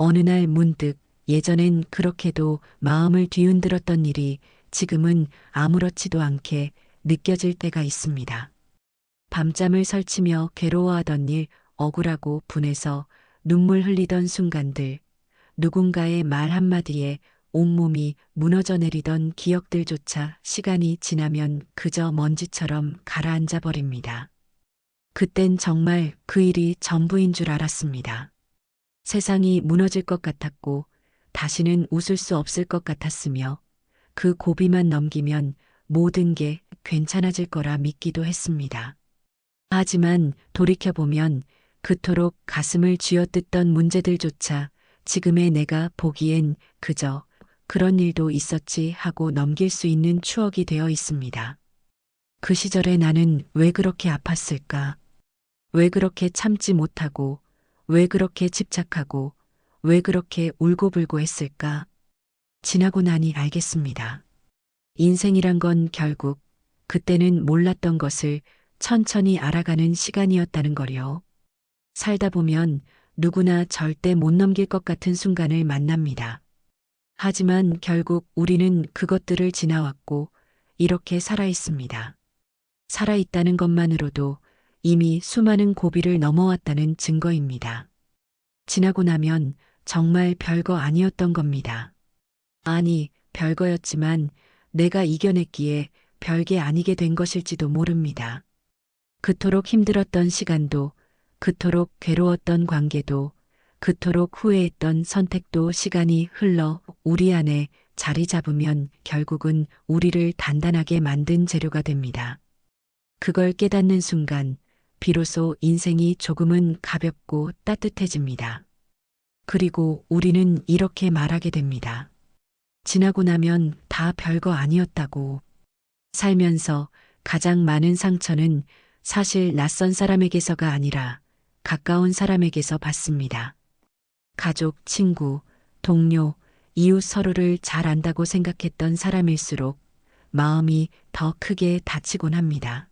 어느 날 문득 예전엔 그렇게도 마음을 뒤흔들었던 일이 지금은 아무렇지도 않게 느껴질 때가 있습니다. 밤잠을 설치며 괴로워하던 일, 억울하고 분해서 눈물 흘리던 순간들, 누군가의 말 한마디에 온몸이 무너져 내리던 기억들조차 시간이 지나면 그저 먼지처럼 가라앉아 버립니다. 그땐 정말 그 일이 전부인 줄 알았습니다. 세상이 무너질 것 같았고 다시는 웃을 수 없을 것 같았으며 그 고비만 넘기면 모든 게 괜찮아질 거라 믿기도 했습니다. 하지만 돌이켜보면 그토록 가슴을 쥐어뜯던 문제들조차 지금의 내가 보기엔 그저 그런 일도 있었지 하고 넘길 수 있는 추억이 되어 있습니다. 그 시절에 나는 왜 그렇게 아팠을까? 왜 그렇게 참지 못하고, 왜 그렇게 집착하고, 왜 그렇게 울고불고 했을까? 지나고 나니 알겠습니다. 인생이란 건 결국 그때는 몰랐던 것을 천천히 알아가는 시간이었다는 거요. 살다 보면 누구나 절대 못 넘길 것 같은 순간을 만납니다. 하지만 결국 우리는 그것들을 지나왔고 이렇게 살아 있습니다. 살아 있다는 것만으로도 이미 수많은 고비를 넘어왔다는 증거입니다. 지나고 나면 정말 별거 아니었던 겁니다. 아니, 별거였지만 내가 이겨냈기에 별게 아니게 된 것일지도 모릅니다. 그토록 힘들었던 시간도, 그토록 괴로웠던 관계도, 그토록 후회했던 선택도 시간이 흘러 우리 안에 자리 잡으면 결국은 우리를 단단하게 만든 재료가 됩니다. 그걸 깨닫는 순간, 비로소 인생이 조금은 가볍고 따뜻해집니다. 그리고 우리는 이렇게 말하게 됩니다. 지나고 나면 다 별거 아니었다고. 살면서 가장 많은 상처는 사실 낯선 사람에게서가 아니라 가까운 사람에게서 받습니다. 가족, 친구, 동료, 이웃 서로를 잘 안다고 생각했던 사람일수록 마음이 더 크게 다치곤 합니다.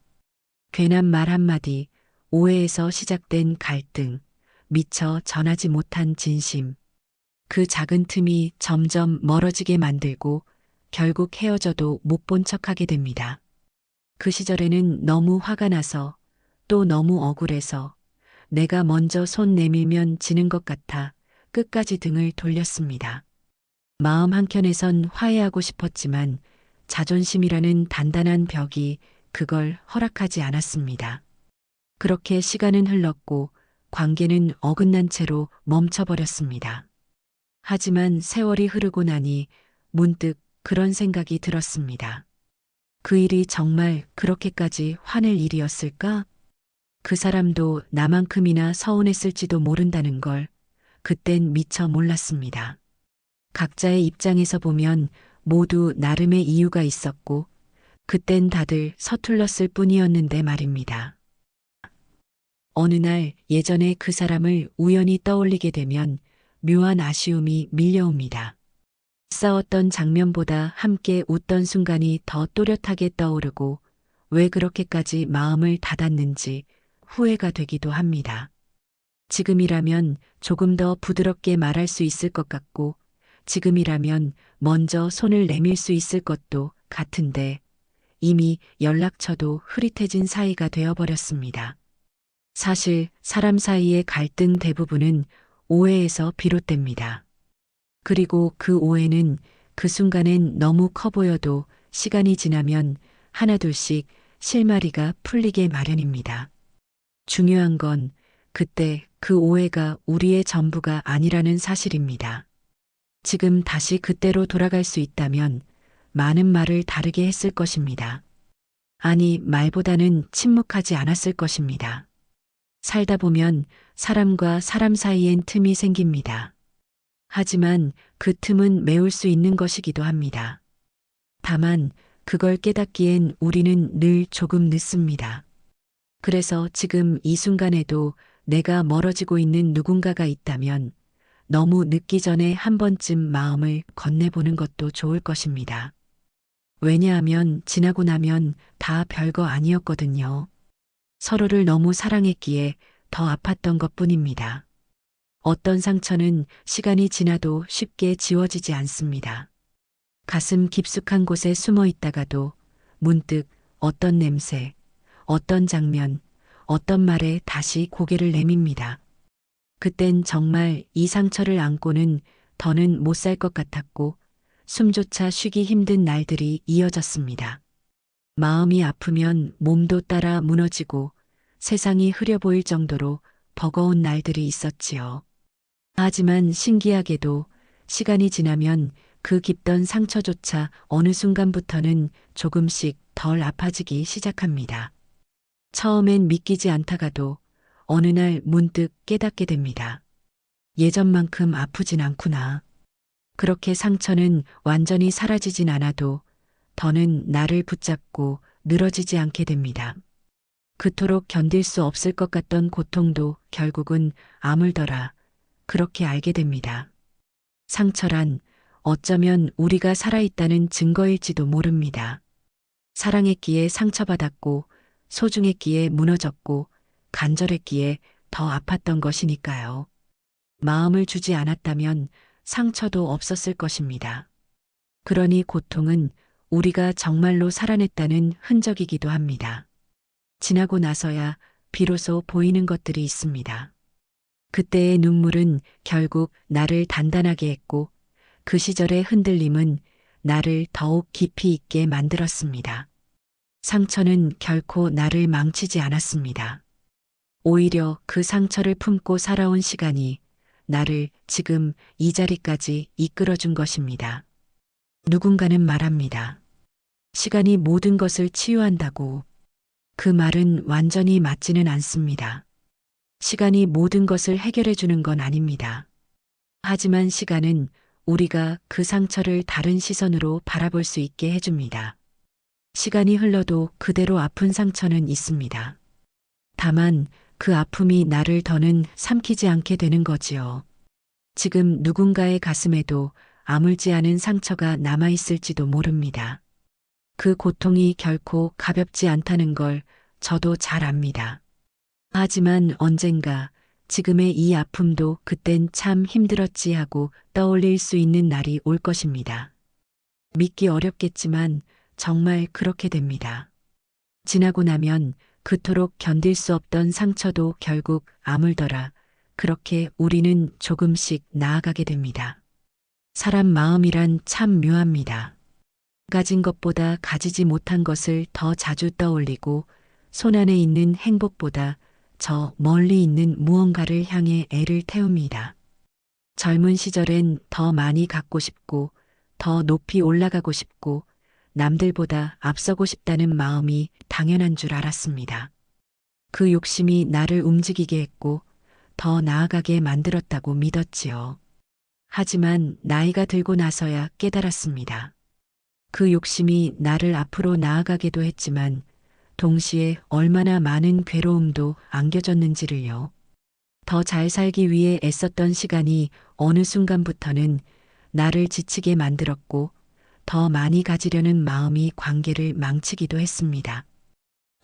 괜한 말 한마디, 오해에서 시작된 갈등, 미처 전하지 못한 진심. 그 작은 틈이 점점 멀어지게 만들고 결국 헤어져도 못 본 척하게 됩니다. 그 시절에는 너무 화가 나서 또 너무 억울해서 내가 먼저 손 내밀면 지는 것 같아 끝까지 등을 돌렸습니다. 마음 한켠에선 화해하고 싶었지만 자존심이라는 단단한 벽이 그걸 허락하지 않았습니다. 그렇게 시간은 흘렀고 관계는 어긋난 채로 멈춰버렸습니다. 하지만 세월이 흐르고 나니 문득 그런 생각이 들었습니다. 그 일이 정말 그렇게까지 화낼 일이었을까? 그 사람도 나만큼이나 서운했을지도 모른다는 걸 그땐 미처 몰랐습니다. 각자의 입장에서 보면 모두 나름의 이유가 있었고, 그땐 다들 서툴렀을 뿐이었는데 말입니다. 어느 날 예전에 그 사람을 우연히 떠올리게 되면 묘한 아쉬움이 밀려옵니다. 싸웠던 장면보다 함께 웃던 순간이 더 또렷하게 떠오르고 왜 그렇게까지 마음을 닫았는지 후회가 되기도 합니다. 지금이라면 조금 더 부드럽게 말할 수 있을 것 같고 지금이라면 먼저 손을 내밀 수 있을 것도 같은데 이미 연락처도 흐릿해진 사이가 되어버렸습니다. 사실 사람 사이의 갈등 대부분은 오해에서 비롯됩니다. 그리고 그 오해는 그 순간엔 너무 커 보여도 시간이 지나면 하나둘씩 실마리가 풀리게 마련입니다. 중요한 건 그때 그 오해가 우리의 전부가 아니라는 사실입니다. 지금 다시 그때로 돌아갈 수 있다면 많은 말을 다르게 했을 것입니다. 아니, 말보다는 침묵하지 않았을 것입니다. 살다 보면 사람과 사람 사이엔 틈이 생깁니다. 하지만 그 틈은 메울 수 있는 것이기도 합니다. 다만 그걸 깨닫기엔 우리는 늘 조금 늦습니다. 그래서 지금 이 순간에도 내가 멀어지고 있는 누군가가 있다면 너무 늦기 전에 한 번쯤 마음을 건네보는 것도 좋을 것입니다. 왜냐하면 지나고 나면 다 별거 아니었거든요. 서로를 너무 사랑했기에 더 아팠던 것 뿐입니다. 어떤 상처는 시간이 지나도 쉽게 지워지지 않습니다. 가슴 깊숙한 곳에 숨어 있다가도 문득 어떤 냄새, 어떤 장면, 어떤 말에 다시 고개를 내밉니다. 그땐 정말 이 상처를 안고는 더는 못 살 것 같았고 숨조차 쉬기 힘든 날들이 이어졌습니다. 마음이 아프면 몸도 따라 무너지고 세상이 흐려 보일 정도로 버거운 날들이 있었지요. 하지만 신기하게도 시간이 지나면 그 깊던 상처조차 어느 순간부터는 조금씩 덜 아파지기 시작합니다. 처음엔 믿기지 않다가도 어느 날 문득 깨닫게 됩니다. 예전만큼 아프진 않구나. 그렇게 상처는 완전히 사라지진 않아도 더는 나를 붙잡고 늘어지지 않게 됩니다. 그토록 견딜 수 없을 것 같던 고통도 결국은 아물더라. 그렇게 알게 됩니다. 상처란 어쩌면 우리가 살아있다는 증거일지도 모릅니다. 사랑했기에 상처받았고, 소중했기에 무너졌고, 간절했기에 더 아팠던 것이니까요. 마음을 주지 않았다면 상처도 없었을 것입니다. 그러니 고통은 우리가 정말로 살아냈다는 흔적이기도 합니다. 지나고 나서야 비로소 보이는 것들이 있습니다. 그때의 눈물은 결국 나를 단단하게 했고 그 시절의 흔들림은 나를 더욱 깊이 있게 만들었습니다. 상처는 결코 나를 망치지 않았습니다. 오히려 그 상처를 품고 살아온 시간이 나를 지금 이 자리까지 이끌어준 것입니다. 누군가는 말합니다. 시간이 모든 것을 치유한다고. 그 말은 완전히 맞지는 않습니다. 시간이 모든 것을 해결해 주는 건 아닙니다. 하지만 시간은 우리가 그 상처를 다른 시선으로 바라볼 수 있게 해줍니다. 시간이 흘러도 그대로 아픈 상처는 있습니다. 다만 그 아픔이 나를 더는 삼키지 않게 되는 거지요. 지금 누군가의 가슴에도 아물지 않은 상처가 남아있을지도 모릅니다. 그 고통이 결코 가볍지 않다는 걸 저도 잘 압니다. 하지만 언젠가 지금의 이 아픔도 그땐 참 힘들었지 하고 떠올릴 수 있는 날이 올 것입니다. 믿기 어렵겠지만 정말 그렇게 됩니다. 지나고 나면 그토록 견딜 수 없던 상처도 결국 아물더라. 그렇게 우리는 조금씩 나아가게 됩니다. 사람 마음이란 참 묘합니다. 가진 것보다 가지지 못한 것을 더 자주 떠올리고 손안에 있는 행복보다 저 멀리 있는 무언가를 향해 애를 태웁니다. 젊은 시절엔 더 많이 갖고 싶고 더 높이 올라가고 싶고 남들보다 앞서고 싶다는 마음이 당연한 줄 알았습니다. 그 욕심이 나를 움직이게 했고 더 나아가게 만들었다고 믿었지요. 하지만 나이가 들고 나서야 깨달았습니다. 그 욕심이 나를 앞으로 나아가게도 했지만 동시에 얼마나 많은 괴로움도 안겨졌는지를요. 더 잘 살기 위해 애썼던 시간이 어느 순간부터는 나를 지치게 만들었고 더 많이 가지려는 마음이 관계를 망치기도 했습니다.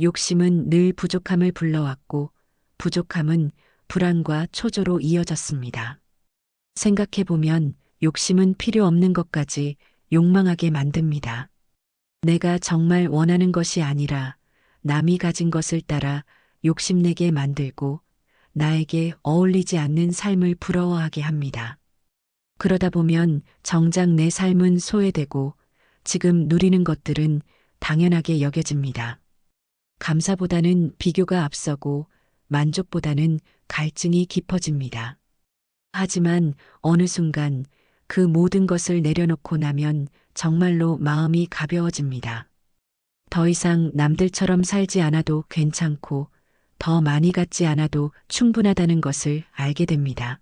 욕심은 늘 부족함을 불러왔고 부족함은 불안과 초조로 이어졌습니다. 생각해보면 욕심은 필요 없는 것까지 욕망하게 만듭니다. 내가 정말 원하는 것이 아니라 남이 가진 것을 따라 욕심내게 만들고 나에게 어울리지 않는 삶을 부러워하게 합니다. 그러다 보면 정작 내 삶은 소외되고 지금 누리는 것들은 당연하게 여겨집니다. 감사보다는 비교가 앞서고 만족보다는 갈증이 깊어집니다. 하지만 어느 순간 그 모든 것을 내려놓고 나면 정말로 마음이 가벼워집니다. 더 이상 남들처럼 살지 않아도 괜찮고 더 많이 갖지 않아도 충분하다는 것을 알게 됩니다.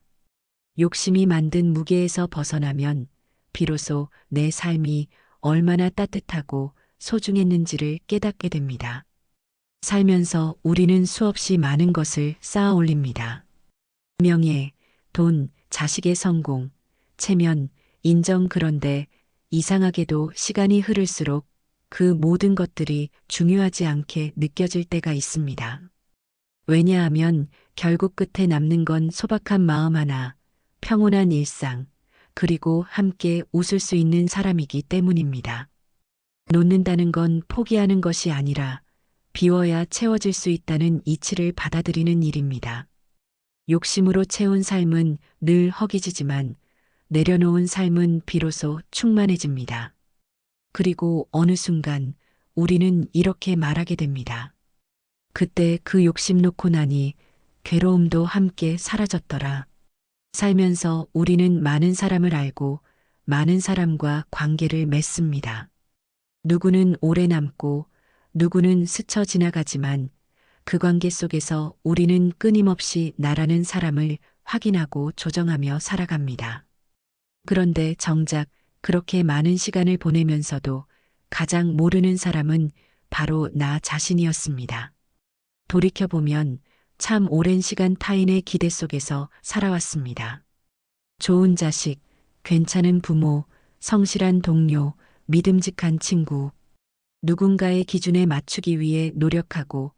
욕심이 만든 무게에서 벗어나면 비로소 내 삶이 얼마나 따뜻하고 소중했는지를 깨닫게 됩니다. 살면서 우리는 수없이 많은 것을 쌓아 올립니다. 명예, 돈, 자식의 성공, 체면, 인정 그런데 이상하게도 시간이 흐를수록 그 모든 것들이 중요하지 않게 느껴질 때가 있습니다. 왜냐하면 결국 끝에 남는 건 소박한 마음 하나, 평온한 일상, 그리고 함께 웃을 수 있는 사람이기 때문입니다. 놓는다는 건 포기하는 것이 아니라 비워야 채워질 수 있다는 이치를 받아들이는 일입니다. 욕심으로 채운 삶은 늘 허기지지만 내려놓은 삶은 비로소 충만해집니다. 그리고 어느 순간 우리는 이렇게 말하게 됩니다. 그때 그 욕심 놓고 나니 괴로움도 함께 사라졌더라. 살면서 우리는 많은 사람을 알고 많은 사람과 관계를 맺습니다. 누구는 오래 남고 누구는 스쳐 지나가지만 그 관계 속에서 우리는 끊임없이 나라는 사람을 확인하고 조정하며 살아갑니다. 그런데 정작 그렇게 많은 시간을 보내면서도 가장 모르는 사람은 바로 나 자신이었습니다. 돌이켜보면 참 오랜 시간 타인의 기대 속에서 살아왔습니다. 좋은 자식, 괜찮은 부모, 성실한 동료, 믿음직한 친구, 누군가의 기준에 맞추기 위해 노력하고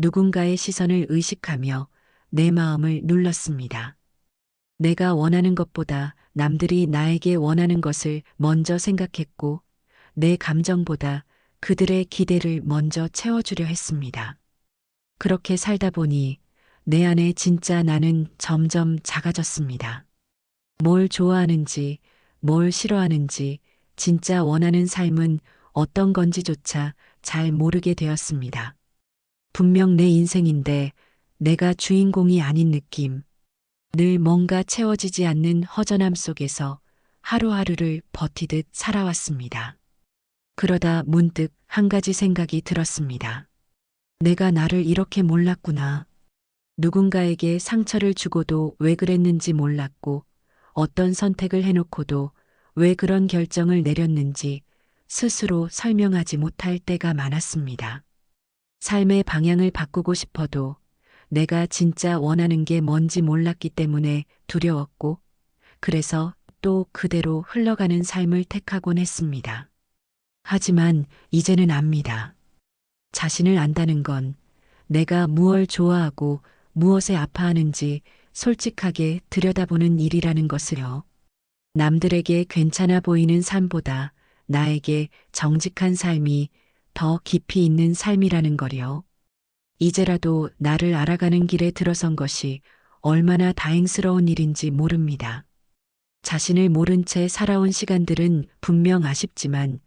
누군가의 시선을 의식하며 내 마음을 눌렀습니다. 내가 원하는 것보다 남들이 나에게 원하는 것을 먼저 생각했고 내 감정보다 그들의 기대를 먼저 채워주려 했습니다. 그렇게 살다 보니 내 안에 진짜 나는 점점 작아졌습니다. 뭘 좋아하는지, 뭘 싫어하는지, 진짜 원하는 삶은 어떤 건지조차 잘 모르게 되었습니다. 분명 내 인생인데 내가 주인공이 아닌 느낌. 늘 뭔가 채워지지 않는 허전함 속에서 하루하루를 버티듯 살아왔습니다. 그러다 문득 한 가지 생각이 들었습니다. 내가 나를 이렇게 몰랐구나. 누군가에게 상처를 주고도 왜 그랬는지 몰랐고 어떤 선택을 해놓고도 왜 그런 결정을 내렸는지 스스로 설명하지 못할 때가 많았습니다. 삶의 방향을 바꾸고 싶어도 내가 진짜 원하는 게 뭔지 몰랐기 때문에 두려웠고 그래서 또 그대로 흘러가는 삶을 택하곤 했습니다. 하지만 이제는 압니다. 자신을 안다는 건 내가 무엇을 좋아하고 무엇에 아파하는지 솔직하게 들여다보는 일이라는 것을요. 남들에게 괜찮아 보이는 삶보다 나에게 정직한 삶이 더 깊이 있는 삶이라는 거요. 이제라도 나를 알아가는 길에 들어선 것이 얼마나 다행스러운 일인지 모릅니다. 자신을 모른 채 살아온 시간들은 분명 아쉽지만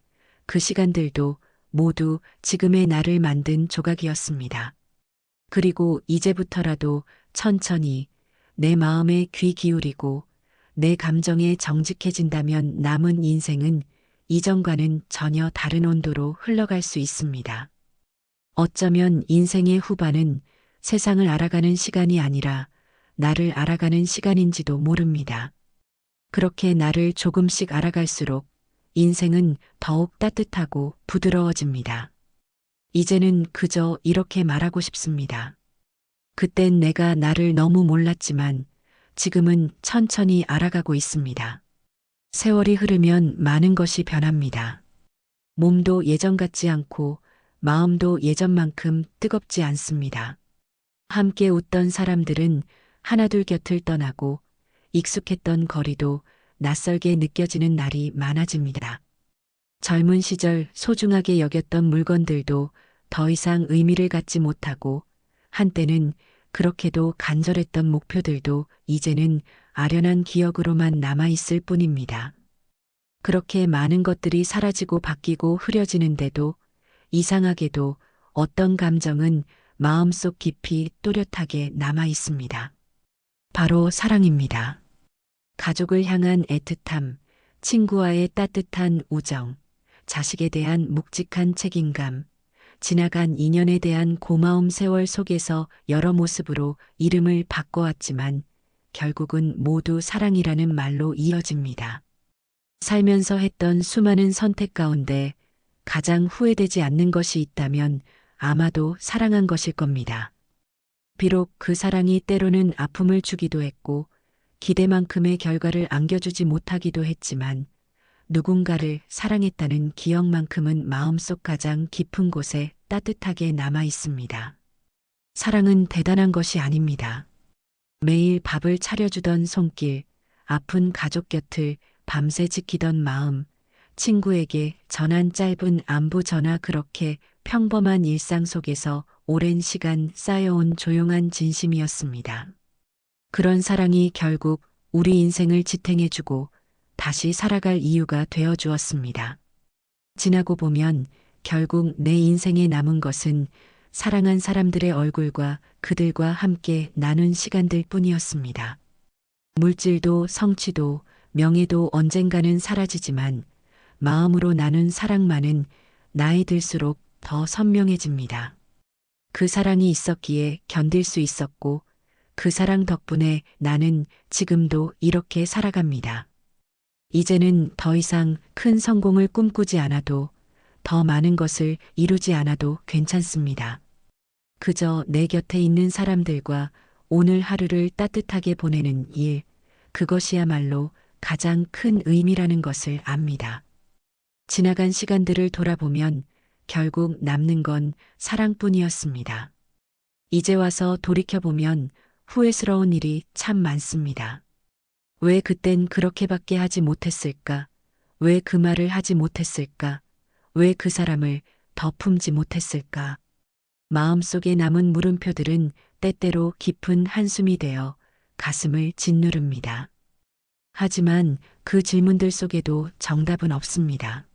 그 시간들도 모두 지금의 나를 만든 조각이었습니다. 그리고 이제부터라도 천천히 내 마음에 귀 기울이고 내 감정에 정직해진다면 남은 인생은 이전과는 전혀 다른 온도로 흘러갈 수 있습니다. 어쩌면 인생의 후반은 세상을 알아가는 시간이 아니라 나를 알아가는 시간인지도 모릅니다. 그렇게 나를 조금씩 알아갈수록 인생은 더욱 따뜻하고 부드러워집니다. 이제는 그저 이렇게 말하고 싶습니다. 그땐 내가 나를 너무 몰랐지만 지금은 천천히 알아가고 있습니다. 세월이 흐르면 많은 것이 변합니다. 몸도 예전 같지 않고 마음도 예전만큼 뜨겁지 않습니다. 함께 웃던 사람들은 하나둘 곁을 떠나고 익숙했던 거리도 낯설게 느껴지는 날이 많아집니다. 젊은 시절 소중하게 여겼던 물건들도 더 이상 의미를 갖지 못하고 한때는 그렇게도 간절했던 목표들도 이제는 아련한 기억으로만 남아있을 뿐입니다. 그렇게 많은 것들이 사라지고 바뀌고 흐려지는데도 이상하게도 어떤 감정은 마음속 깊이 또렷하게 남아 있습니다. 바로 사랑입니다. 가족을 향한 애틋함, 친구와의 따뜻한 우정, 자식에 대한 묵직한 책임감, 지나간 인연에 대한 고마움 세월 속에서 여러 모습으로 이름을 바꿔왔지만 결국은 모두 사랑이라는 말로 이어집니다. 살면서 했던 수많은 선택 가운데 가장 후회되지 않는 것이 있다면 아마도 사랑한 것일 겁니다. 비록 그 사랑이 때로는 아픔을 주기도 했고 기대만큼의 결과를 안겨주지 못하기도 했지만 누군가를 사랑했다는 기억만큼은 마음속 가장 깊은 곳에 따뜻하게 남아 있습니다. 사랑은 대단한 것이 아닙니다. 매일 밥을 차려주던 손길, 아픈 가족 곁을 밤새 지키던 마음, 친구에게 전한 짧은 안부 전화 그렇게 평범한 일상 속에서 오랜 시간 쌓여온 조용한 진심이었습니다. 그런 사랑이 결국 우리 인생을 지탱해주고 다시 살아갈 이유가 되어 주었습니다. 지나고 보면 결국 내 인생에 남은 것은 사랑한 사람들의 얼굴과 그들과 함께 나눈 시간들 뿐이었습니다. 물질도 성취도 명예도 언젠가는 사라지지만 마음으로 나눈 사랑만은 나이 들수록 더 선명해집니다. 그 사랑이 있었기에 견딜 수 있었고 그 사랑 덕분에 나는 지금도 이렇게 살아갑니다. 이제는 더 이상 큰 성공을 꿈꾸지 않아도 더 많은 것을 이루지 않아도 괜찮습니다. 그저 내 곁에 있는 사람들과 오늘 하루를 따뜻하게 보내는 일, 그것이야말로 가장 큰 의미라는 것을 압니다. 지나간 시간들을 돌아보면 결국 남는 건 사랑뿐이었습니다. 이제 와서 돌이켜보면 후회스러운 일이 참 많습니다. 왜 그땐 그렇게밖에 하지 못했을까? 왜 그 말을 하지 못했을까? 왜 그 사람을 더 품지 못했을까? 마음속에 남은 물음표들은 때때로 깊은 한숨이 되어 가슴을 짓누릅니다. 하지만 그 질문들 속에도 정답은 없습니다.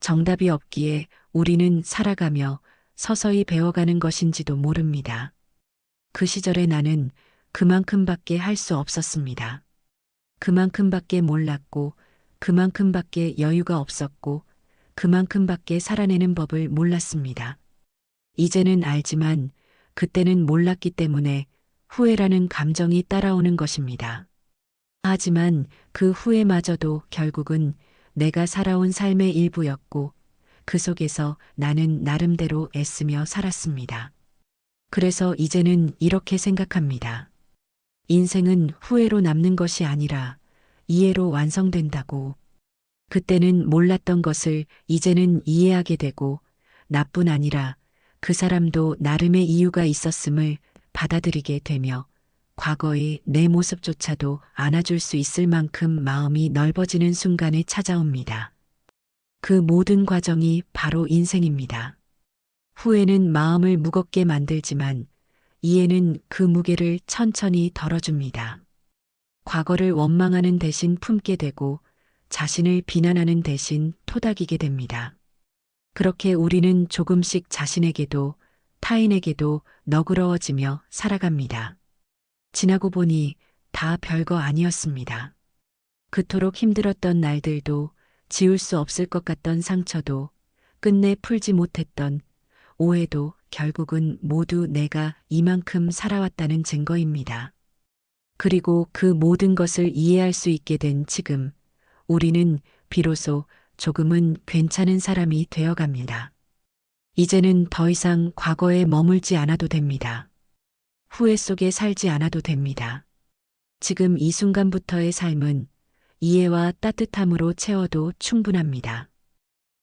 정답이 없기에 우리는 살아가며 서서히 배워가는 것인지도 모릅니다. 그 시절에 나는 그만큼밖에 할 수 없었습니다. 그만큼밖에 몰랐고, 그만큼밖에 여유가 없었고, 그만큼밖에 살아내는 법을 몰랐습니다. 이제는 알지만 그때는 몰랐기 때문에 후회라는 감정이 따라오는 것입니다. 하지만 그 후회마저도 결국은 내가 살아온 삶의 일부였고 그 속에서 나는 나름대로 애쓰며 살았습니다. 그래서 이제는 이렇게 생각합니다. 인생은 후회로 남는 것이 아니라 이해로 완성된다고. 그때는 몰랐던 것을 이제는 이해하게 되고 나뿐 아니라 그 사람도 나름의 이유가 있었음을 받아들이게 되며 과거의 내 모습조차도 안아줄 수 있을 만큼 마음이 넓어지는 순간이 찾아옵니다. 그 모든 과정이 바로 인생입니다. 후회는 마음을 무겁게 만들지만 이해는 그 무게를 천천히 덜어줍니다. 과거를 원망하는 대신 품게 되고 자신을 비난하는 대신 토닥이게 됩니다. 그렇게 우리는 조금씩 자신에게도 타인에게도 너그러워지며 살아갑니다. 지나고 보니 다 별거 아니었습니다. 그토록 힘들었던 날들도 지울 수 없을 것 같던 상처도 끝내 풀지 못했던 오해도 결국은 모두 내가 이만큼 살아왔다는 증거입니다. 그리고 그 모든 것을 이해할 수 있게 된 지금 우리는 비로소 조금은 괜찮은 사람이 되어갑니다. 이제는 더 이상 과거에 머물지 않아도 됩니다. 후회 속에 살지 않아도 됩니다. 지금 이 순간부터의 삶은 이해와 따뜻함으로 채워도 충분합니다.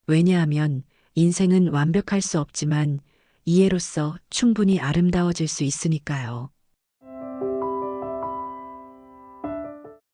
왜냐하면 인생은 완벽할 수 없지만 이해로써 충분히 아름다워질 수 있으니까요.